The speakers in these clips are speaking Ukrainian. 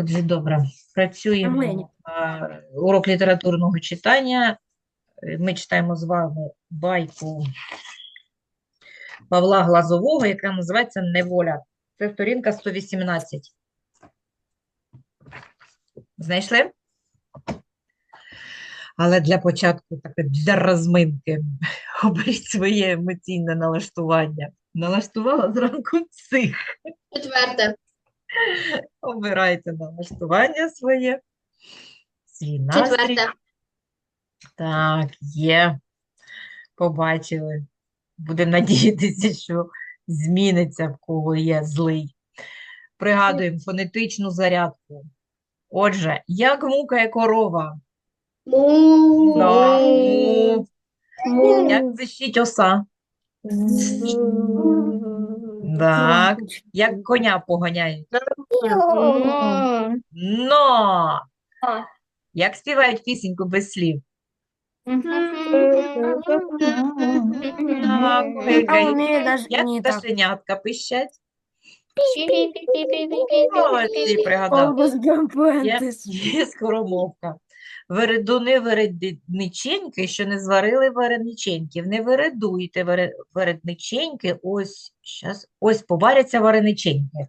Отже, добре. Працюємо. Урок літературного читання. Ми читаємо з вами байку Павла Глазового, яка називається Неволя. Це сторінка 118. Знайшли? Але для початку, так, для розминки, оберіть своє емоційне налаштування. Налаштувала зранку цих. Четверте. Обирайте налаштування своє, свій настрій. Так, є. Побачили. Будемо надіятися, що зміниться, в кого є злий. Пригадуємо фонетичну зарядку. Отже, як мукає корова? Му. Да, му. Як дзищить оса? Так. Як коня поганяють? Но! Як співають пісеньку без слів? Як пташенятка пищать? Молодці, Гампуентис. є скоромовка. Вередуни вередниченьки, що не зварили варениченьків. Не вередуйте вере- вередниченьки, ось, щас, ось поваряться варениченьки.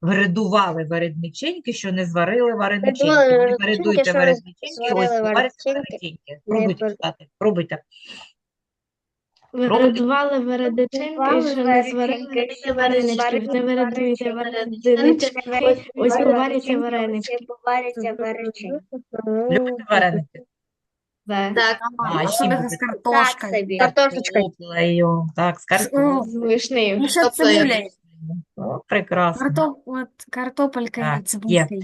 Вередували вередниченьки, що не зварили варениченьки. Не варениченьки, вередуйте що варениченьки, ось поваряться варениченьки. варениченьки. Пробуйте пробуйте. Вирадували вередиченьки, що не зварили вареничків, не вирадуйте вередички, ось поваряться варенички. Поваряться варенички. Любите вареники? Так. А, з Картошечкою. картоплею. Так, з картоплею. З вишнею. Еще Тобто я- О, прекрасно. Картоп, картопелька Так, цибулькой.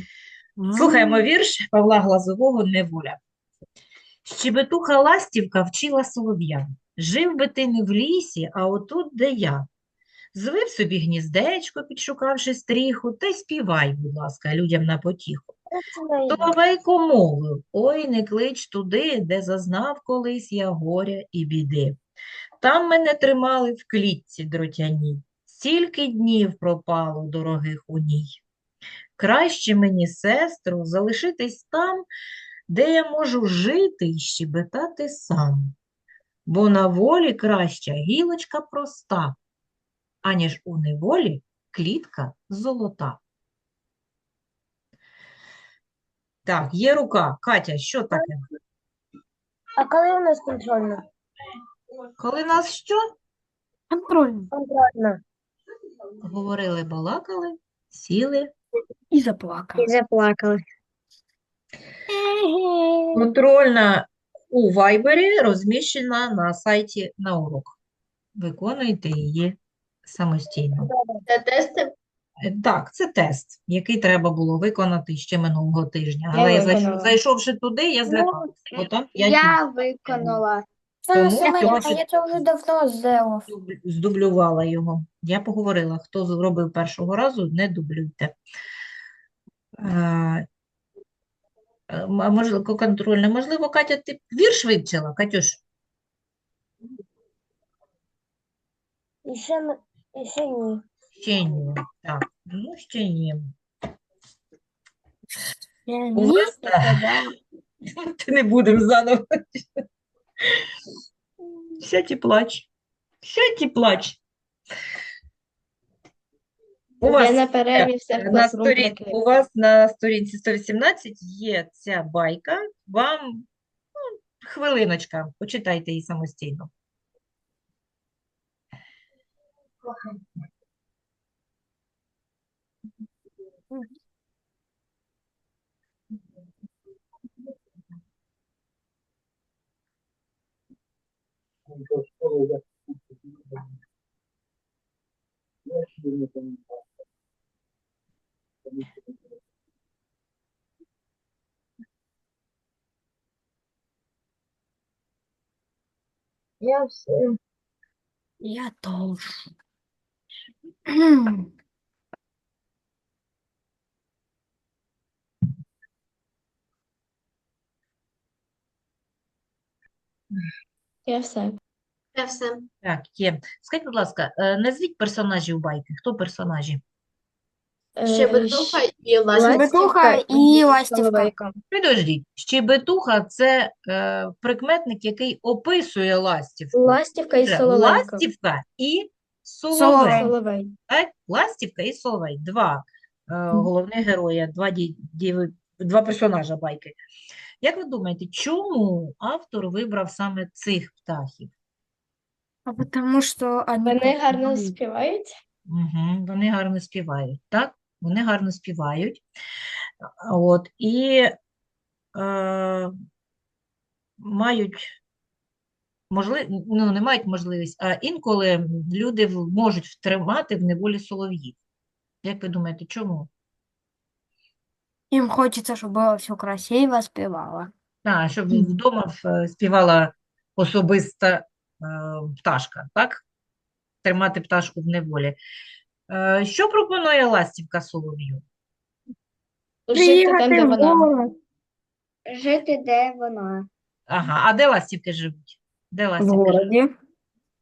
Слухаємо вірш Павла Глазового «Неволя». Щебетуха ластівка вчила солов'я. Жив би ти не в лісі, а отут, де я. Звив собі гніздечко, підшукавши стріху, та й співай, будь ласка, людям на потіху. Соловейко мовив, ой, не клич туди, де зазнав колись я горя і біди. Там мене тримали в клітці дротяній, стільки днів пропало дорогих у ній. Краще мені, сестру, залишитись там, де я можу жити і щебетати сам. Бо на волі краща гілочка проста, аніж у неволі клітка золота. Так, є рука. Катя, що таке? А коли у нас контрольна? Коли нас що? Контрольно. Контрольна. Говорили, балакали, сіли. И заплакал. І заплакали. Контрольна у Вайбері розміщена на сайті на урок. Виконуйте її самостійно. Це тести? Е, Так, це тест, який треба було виконати ще минулого тижня. Я Але я зайшовши туди, я злякалася. Бо там п'ять Я виконала. Тому Семен, цього я это уже давно сделал. дуб- здублювала його. Я поговорила, хто зробив першого разу, не дублюйте. Можливо, контрольне. Можливо, Катя, ти вірш вивчила, Катюш? І ще, не- і ще ні. Ще ні. Так, ну ще ні. Я У вас Ти не будемо заново. Сядь і плач. Сядь і плач. У вас на перерві все на сторін, у вас на сторінці 118 є ця байка. Вам ну, хвилиночка, почитайте її самостійно. Я все. Я тоже. Я все. Я все. Так, є. Скажіть, будь ласка, е, назвіть персонажів байки. Хто персонажі? Е, Щебетуха щ- і Щебетуха і ластівка. Підождіть, щебетуха – це е, прикметник, який описує ластівку. Ластівка і соловейка. Ластівка і Соловей. соловей. Так? Ластівка і Соловей. Два е, головних герої, два, ді, діви- два персонажа байки. Як ви думаєте, чому автор вибрав саме цих птахів? А потому что они Вони гарно співають. Угу, вони гарно співають, так? Вони гарно співають. От, і е, мають можливість, ну, не мають можливість, а інколи люди можуть втримати в неволі солов'їв. Як ви думаєте, чому? Им хочется, чтобы было все красиво, спевало. А, щоб вдома співала особиста е, пташка, так? Тримати пташку в неволі. Е, що пропонує ластівка солов'ю? Жити там, де вона. Жити де вона? Ага, а де ластівки живуть? Де В ластівки живуть? городе.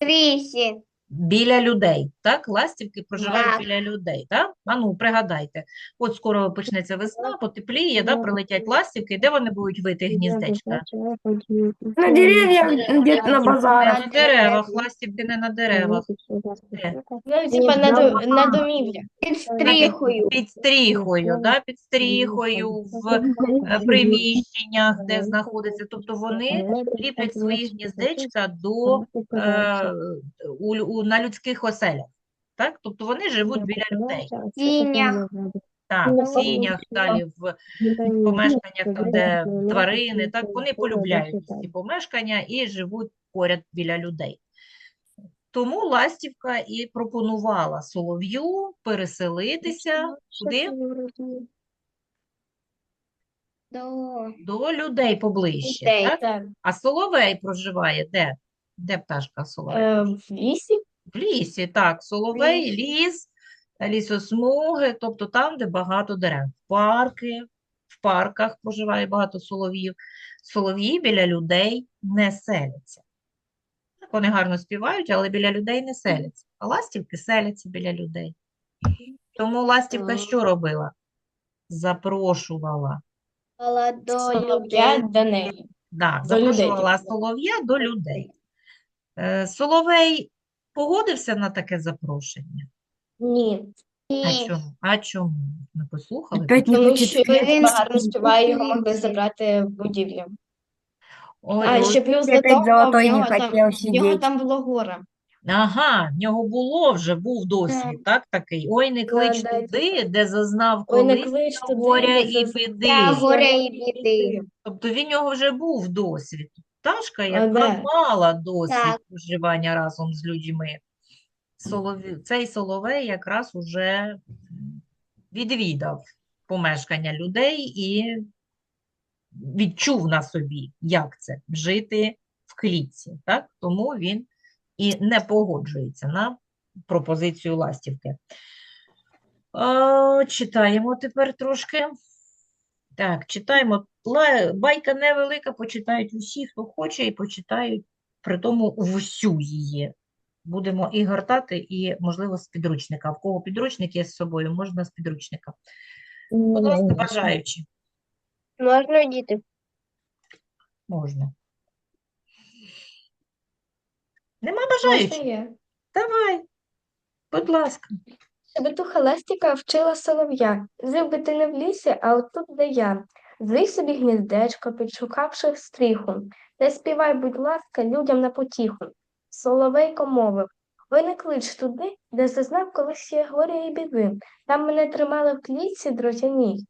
В лісі. Біля людей, так? Ластівки проживають Так. біля людей, так? А ну, пригадайте. От скоро почнеться весна, потепліє, да? Прилетять ластівки, де вони будуть вити гніздечка? На деревьях, где-то на базарах. на деревах, ластівки не на деревах. Де? Ну, типа на, до- на домівлях. Під стріхою. Під стріхою, да? Під стріхою, в е, приміщеннях, де знаходиться. Тобто вони ліплять свої гніздечка до, е, у, у, на людських оселях. Так? Тобто вони живуть біля людей. Тінях. Так, в сінях, далі в помешканнях, там, де тварини, так, вони полюбляють ці помешкання і живуть поряд біля людей. Тому ластівка і пропонувала солов'ю переселитися куди? До До людей поближче, Людей, так? Так. А соловей проживає де? Де пташка соловей? Е, в лісі. В лісі, так, соловей, ліс, лісосмуги, тобто там, де багато дерев. Парки, в парках проживає багато солов'їв. Солов'ї біля людей не селяться. Так, Вони гарно співають, але біля людей не селяться. А ластівки селяться біля людей. Тому ластівка що робила? Запрошувала. до Солов'я до неї. Да, До людей запрошувала тільки. солов'я до людей. Е, Соловей погодився на таке запрошення? Ні. А чому? А чому? Ми послухали? Опять не Тому що він гарно співає, його могли забрати в будівлю. Ой, А ой, ще плюс до опять того, в золотой не нього там, хотел в нього сидеть. там було горе. Ага, в нього було вже, був досвід, так, такий. Ой, не клич да, туди, де зазнав Ой, не колись клич туди, горя де і заз- біди. Горя і біди. Тобто він нього вже був досвід. Пташка, яка да. мала досвід Так. проживання разом з людьми. Солові... Цей соловей якраз уже відвідав помешкання людей і відчув на собі, як це жити в клітці. Так? Тому він і не погоджується на пропозицію ластівки. Е, читаємо тепер трошки. Так, читаємо. Байка невелика, почитають усі, хто хоче, і почитають при тому всю її. Будемо і гортати, і, можливо, з підручника. В кого підручник є з собою, можна з підручника. Будь ласка, бажаючи, Можна діти? можна. Нема бажаючих? Давай, будь ласка. Щебетуха Ластіка вчила солов'я. Жив би ти не в лісі, а отут, де я. Звий собі гніздечко, підшукавши стріху. Та співай, будь ласка, людям на потіху. Соловейко мовив. Ви не клич туди, де зазнав колись я горя і біди. Там мене тримали в клітці дротяній.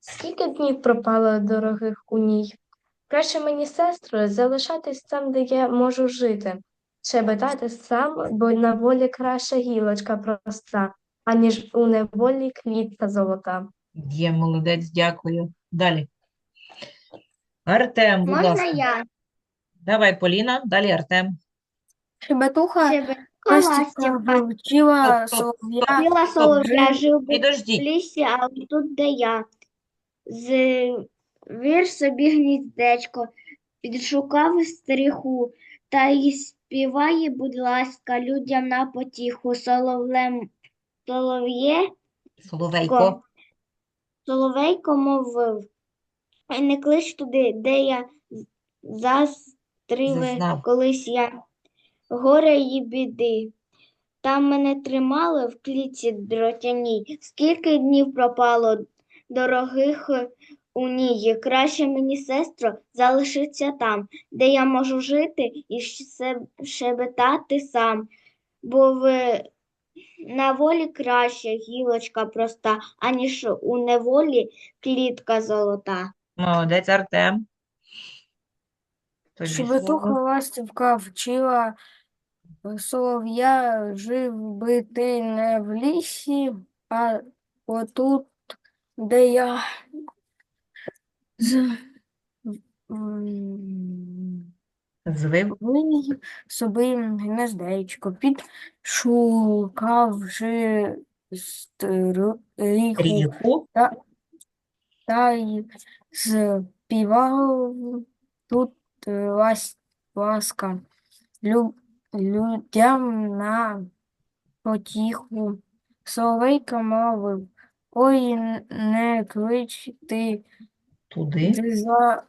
Скільки днів пропало дорогих у ній. Краще мені, сестро, залишатись там, де я можу жити. Щебетати сам, бо на волі краща гілочка проста аніж у неволі квітка золота. Є, молодець, дякую. Далі. Артем, будь Можна ласка. я? Давай, Поліна, далі Артем. Щебетуха ластівка вивчила солов'я. Біла солов'я жив би в Підождіть. лісі, а тут де я. Звір собі гніздечко, підшукав стріху, та й співає, будь ласка, людям на потіху. Соловлем, солов'є, Соловейко. Соловейко мовив, «Ой, не клич туди, де я з- застріли Зазнав. колись я горя і біди. Там мене тримали в клітці дротяній. Скільки днів пропало дорогих у ній. Краще мені, сестро, залишиться там, де я можу жити і ще- щебетати сам. Бо в на волі краща гілочка проста, аніж у неволі клітка золота. Молодець, Артем. Тобі слово. ластівка вчила солов'я, жив би ти не в лісі, а отут, де я з... м, Звив. Собі гнездечко, підшукавши стріху, Ріху. та й співав тут лас- ласка лю- людям на потіху. Соловейко мовив, ой, не клич ти, Туди. за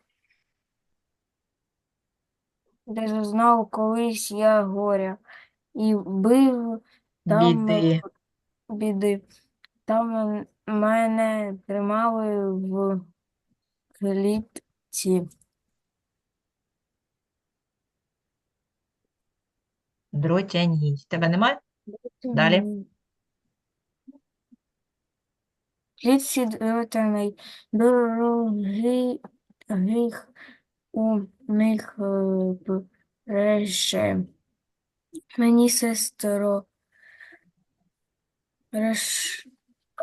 де зазнав колись я горя, і бив там Біди. біди. Там мене тримали в клітці. Дротяній. Тебе немає? Далі. Клітці дротяний, дорогих у них е, бреше. Мені, сестро,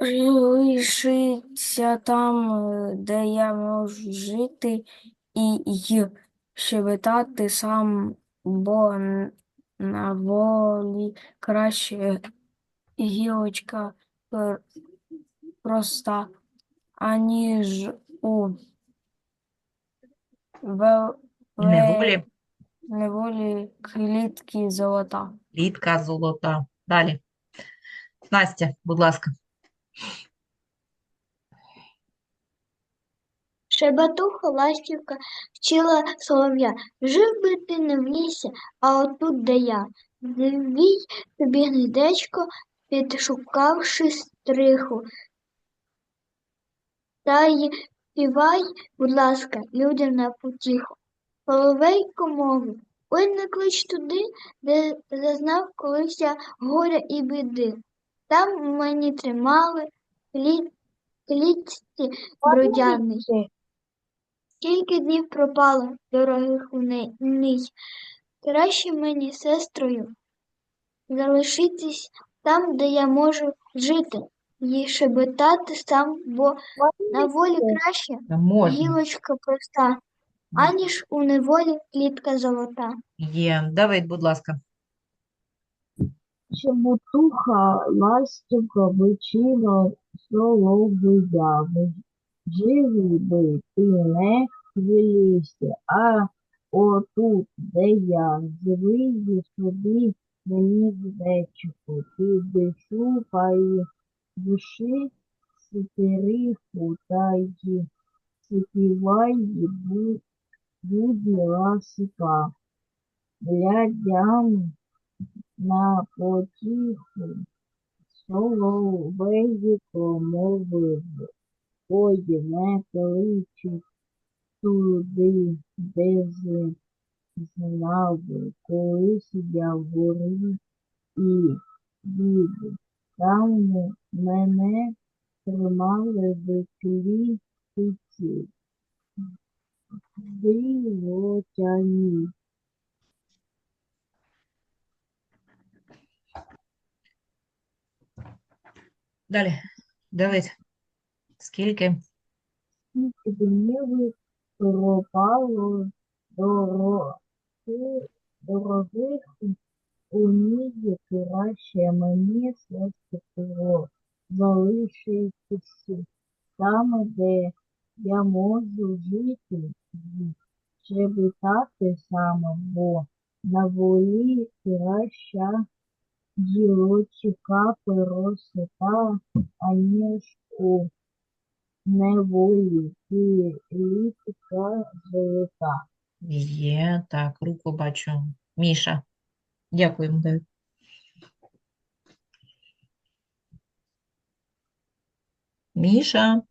лишиться там, е, де я можу жити і й щебетати сам, бо на волі краще гілочка пр- проста, аніж у вел- Неволі. неволі клітки золота. Клітка золота. Далі. Настя, будь ласка. Шебетуха ластівка вчила солов'я. Жив би ти не в лісі, а отут, де я. Звій тобі гніздечко, підшукавши стриху. Та й співай, будь ласка, людям на потіху. Соловейко мовив, ой, не клич туди, де зазнав колись горя і біди. Там мені тримали клітці бродяний. Скільки днів пропало дорогих у ній. Краще мені, сестрою, залишитись там, де я можу жити, і щебетати сам, бо на волі краще Та Можна. гілочка проста, аніж у неволі клітка золота. Є. Давид, будь ласка. Щебетуха ластівка вичила солов'я. Живий би ти не лісі, а отут, де я, звий собі гніздечко, підшукай душі стериху, та й співай, будь, будь ласка, глядям на потіху соловейко мовив, ой, не туди, де знав, колись я горів і від. Там мене тримали в клітці дивотяні. Далі. Давид. Скільки? Скільки днів пропало дороги, дорогих у ній краще мені сестро залишитися там, де я можу жити щебетати сам, бо на волі краща Ділочка перосита, аніжку неволі, і літка золота. Є, так, руку бачу. Міша. Дякуємо, Давид. Міша.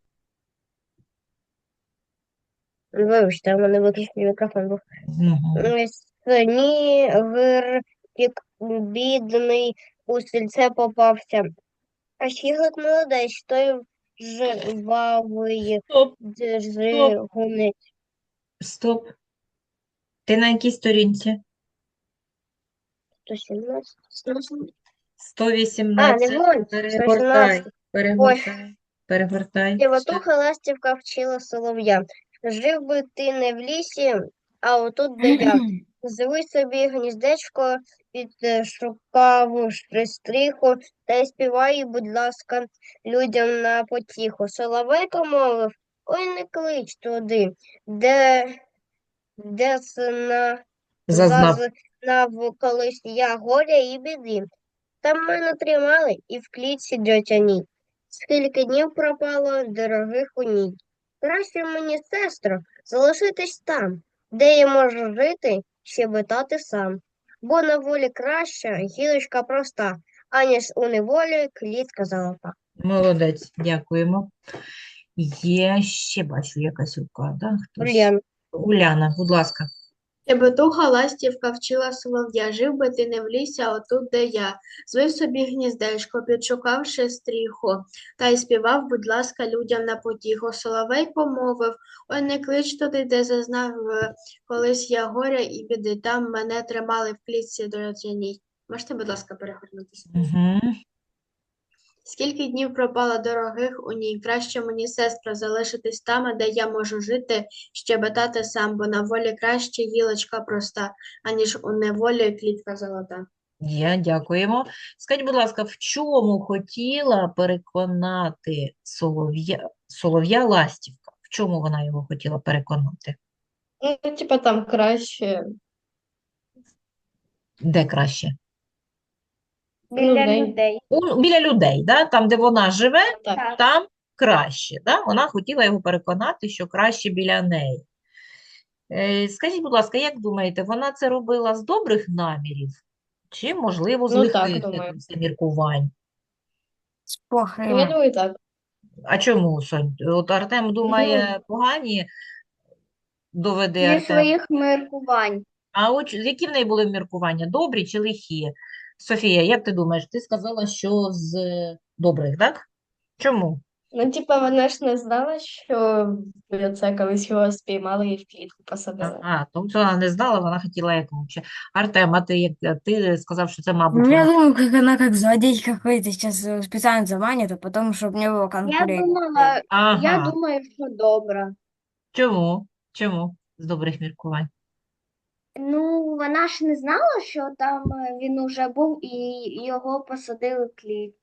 Вибачте, у мене виключений мікрофон був. Мгм. Снігурчик бідний у сільце попався. А Щіглик молодець, той жвавий Стоп, дзигунець. стоп. Ти на якій сторінці? 117. 118. вон, Перегортай, 117. перегортай, перегортай. Лівотуха ластівка вчила солов'я. Жив би ти не в лісі, а отут де я. Звий собі гніздечко, підшукав стріху, та й співай, будь ласка, людям на потіху. Соловейко мовив, ой, не клич туди, де, де на Зазнав. Зазнав колись я горя і біди. Там мене тримали і в клітці дротяній. Скільки днів пропало дорогих у ній. Краще мені, сестро, залишитись там, де я можу жити, щебетати сам. Бо на волі краща гілочка проста, аніж у неволі клітка золота. Молодець, дякуємо. Є ще бачу якась рука, да? Хтось? Улян. Уляна, будь ласка. Щебетуха ластівка вчила солов'я, жив би ти не в лісі, а отут, де я. Звив собі гніздечко, підшукавши стріху, та й співав, будь ласка, людям на потіху. Соловейко мовив, ой, не клич туди, де зазнав е, колись я горя і біди. Там мене тримали в клітці дротяній. Можете, будь ласка, перегорнутися? Угу. Скільки днів пропало дорогих у ній, краще мені, сестра, залишитись там, де я можу жити, щебетати сам, бо на волі краще гілочка проста, аніж у неволі клітка золота. Є, дякуємо. Скажіть, будь ласка, в чому хотіла переконати солов'я, солов'я Ластівка? В чому вона його хотіла переконати? Ну, типа там краще. Де краще? Біля де- людей. У, біля людей, да? Там, де вона живе, Так. там краще. Да? Вона хотіла його переконати, що краще біля неї. Е, скажіть, будь ласка, як думаєте, вона це робила з добрих намірів? Чи, можливо, з Ну, так, лихих думаю. якихось міркувань? З Ну, Я похибами. думаю, так. А чому, Сонь? От Артем думає погані, доведе Зі Артем. своїх міркувань. А от які в неї були міркування? Добрі чи лихі? Софія, як ти думаєш? Ти сказала, що з е, добрих, так? Чому? Ну, типа, вона ж не знала, що це колись його спіймали і в клітку посадили. А, тобто вона не знала, вона хотіла як лучше. Артем, а ти, як, ти сказав, що це, мабуть, Ну, я вона- думаю, как она как злодей какой-то сейчас специально заманит, а потом, чтобы не было Я конкуренции. думала, я Ага. думаю, що добре. Чому? Чому? З добрих міркувань. Ну, вона ж не знала, що там е, він уже був і його посадили в клітку.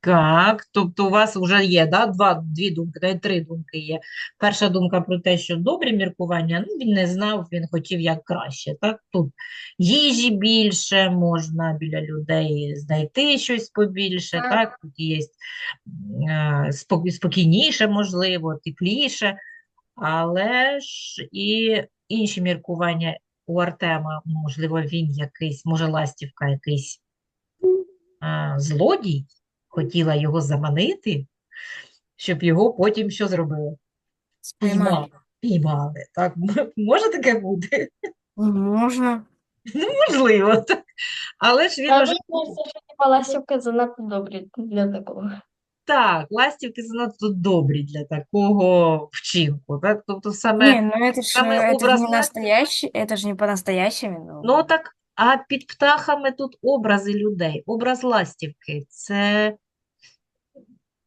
Так, тобто у вас вже є, да, два, дві думки, навіть три думки є. Перша думка про те, що добрі міркування, ну він не знав, він хотів як краще. Так, тут їжі більше, можна біля людей знайти щось побільше, Так. так, тут є е, спокійніше, можливо, тепліше, але ж і інші міркування у Артема, можливо, він якийсь, може, ластівка якийсь а, злодій, хотіла його заманити, щоб його потім що зробили? Споймали. Піймали. Так, може таке бути? Можно. Ну, можливо, так. Але ж він А може мені що типа ластівки занадто добрі для такого. так, ластівки занадто добрі для такого вчинку. Так? Тобто саме, Не, ну это же самый это образ же не ластик- настоящий, это же не по-настоящему. ну так, а під птахами тут образи людей. Образ ластівки це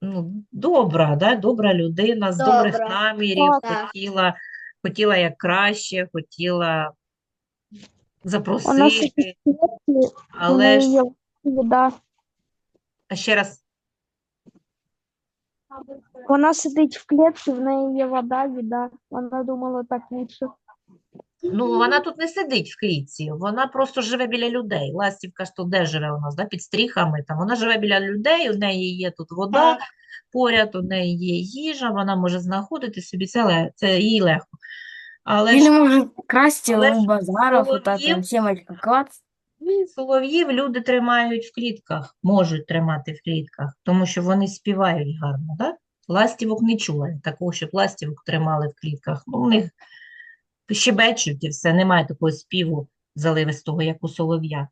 ну, добра, да? Добра людина з добрих Добра. намірів, Так. хотіла, хотіла як краще, хотіла запросити, але ж, Вода. а ще раз, Вона сидить в клітці, в неї є вода, їда. Вона думала так лучше. Ну, вона тут не сидить в клітці, вона просто живе біля людей. Ластівка ж тут де живе у нас, да? Під стріхами. Там. Вона живе біля людей, у неї є тут вода поряд, у неї є їжа, вона може знаходити собі, це, ле- це їй легко. Але Или ж может красть але ж базаров, вот так этим клац. солов'їв люди тримають в клітках, можуть тримати в клітках, тому що вони співають гарно, да? Ластівок не чула такого, щоб ластівок тримали в клітках. Ну, у них щебечуть і все, немає такого співу заливистого, як у солов'я.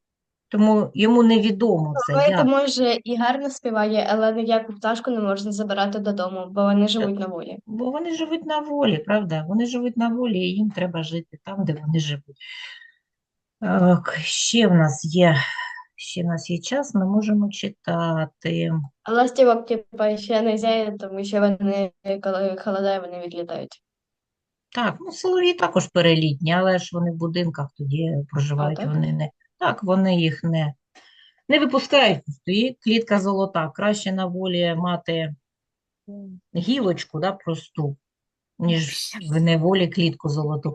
Тому йому невідомо це, Давайте, як. може, і гарно співає, але ніяку пташку не можна забирати додому, бо вони живуть на волі. Бо вони живуть на волі, правда? Вони живуть на волі, і їм треба жити там, де вони живуть. Так, ще в нас є, ще в нас є час, ми можемо читати. А ластівок, типа, ще не можна, тому що вони, коли холодає, вони відлітають. Так, ну солов'ї також перелітні, але ж вони в будинках тоді проживають, так? вони не. Так, вони їх не, не випускають. І клітка золота. Краще на волі мати гілочку, да, просту, ніж в неволі клітку золоту.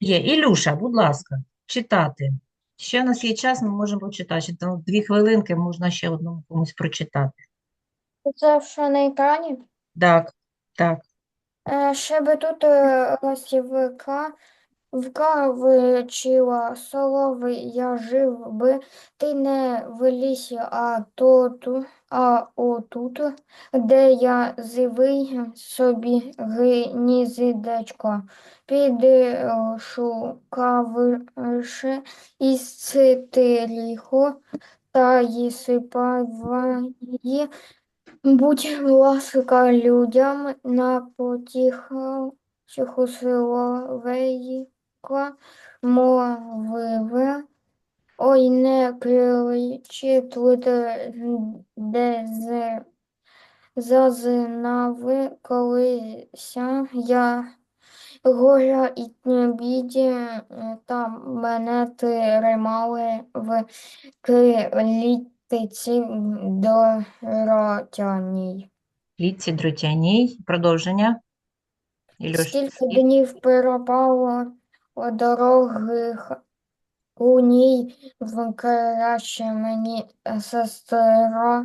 Є. Ілюша, будь ласка, читати. Ще у нас є час, ми можемо почитати. Там дві хвилинки, можна ще одному комусь прочитати. Це що на екрані? Так, так. Е, Ще би тут е, ластівка вкавичила соловий, я жив би, ти не в лісі, а тоту, а отут, де я зивий собі гніздечко, підшукавши із цитиріху, та й сипаває Будь ласка людям на потіху тиху мовиве. Ой, не кричи тут, де з зазнави колися я горя і біді, там мене тримали в клітці доротяній. Клітці дротяній. Продовження. Ілюш, Скільки днів пропало дорогих у ній краще мені сестро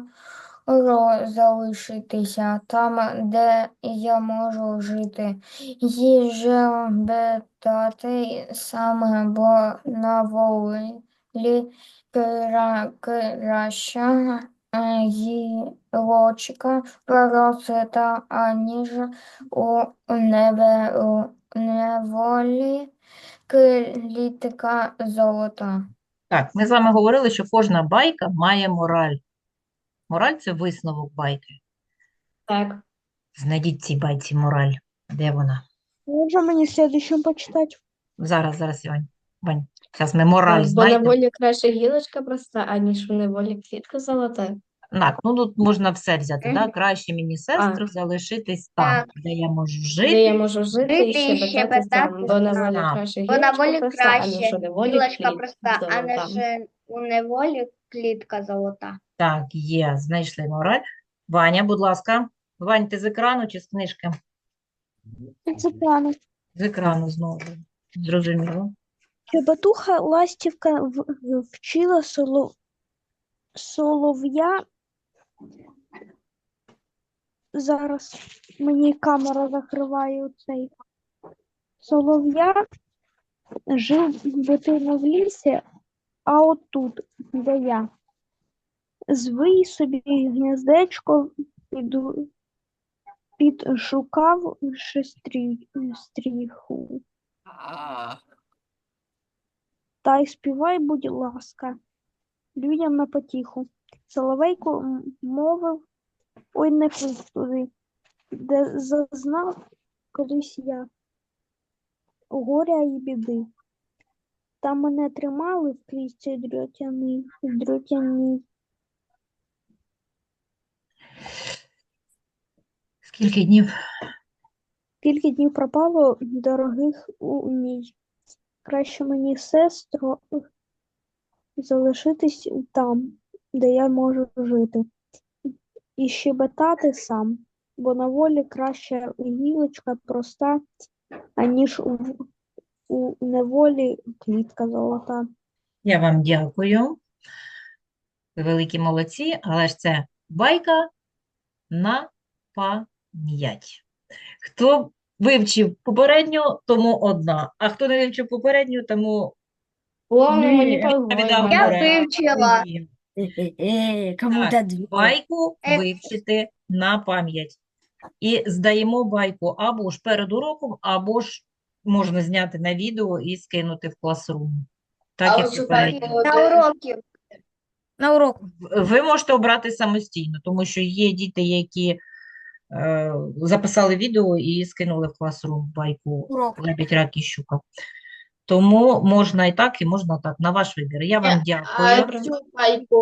залишитися там, де я можу жити, їжу бетати саме, бо на волі кра, краща е, гілочка просита, аніж у небе у неволі клітка золота. Так, ми з вами говорили, що кожна байка має мораль. Мораль – це висновок байки. Так. Знайдіть цій байці мораль. Де вона? Можно мне следующим почитать? Зараз, зараз, Вань. Вань, зараз ми мораль Бо на знайдемо. волі краще гілочка проста, аніж в неволі квітка золота. Так, ну тут можна все взяти, да? Краще мені, сестру, залишитись там, Так. де я можу Де я жити. можу жити Жити і і щебетати сам, бо на волі краще Бо на волі гілочка проста, краще аніж у неволі проста, а не золота. ж у неволі клітка золота. Так, є, знайшли мораль. Ваня, будь ласка. Вань, ти з екрану чи з книжки? З екрану. З екрану знову. Зрозуміло. Щебетуха ластівка в- вчила соло... солов'я. Зараз мені камера закриває цей. Солов'я жив би ти не в лісі, а отут, де я. Звий собі гнездечко, піду, підшукав стрі, стріху. Та й співай, будь ласка, людям на потіху. Соловейко мовив, ой, не клич туди, де зазнав колись я горя і біди. Там мене тримали в клітці дротяній, дротяній. Скільки днів? Скільки днів пропало дорогих у ній. Краще мені, сестро, залишитись там, де я можу жити, і щебетати сам, бо на волі краща гілочка проста, аніж у, у неволі квітка золота. Я вам дякую. Ви великі молодці, але ж це байка на пам'ять. Хто вивчив попередню, тому одна, а хто не вивчив попередню, тому Помню, мені Я вивчила. Ні. Э-э-э, кому-то Так, две. Байку Е. вивчити на пам'ять. І здаємо байку або ж перед уроком, або ж можна зняти на відео і скинути в класрум. Так, А як оцю попередньо. байку На де- уроки. На уроку. Ви можете обрати самостійно, тому що є діти, які е, записали відео і скинули в класрум байку Урок. «Лебідь, рак і щука». Тому можна і так, і можна так, на ваш вибір. Я вам А дякую. цю байку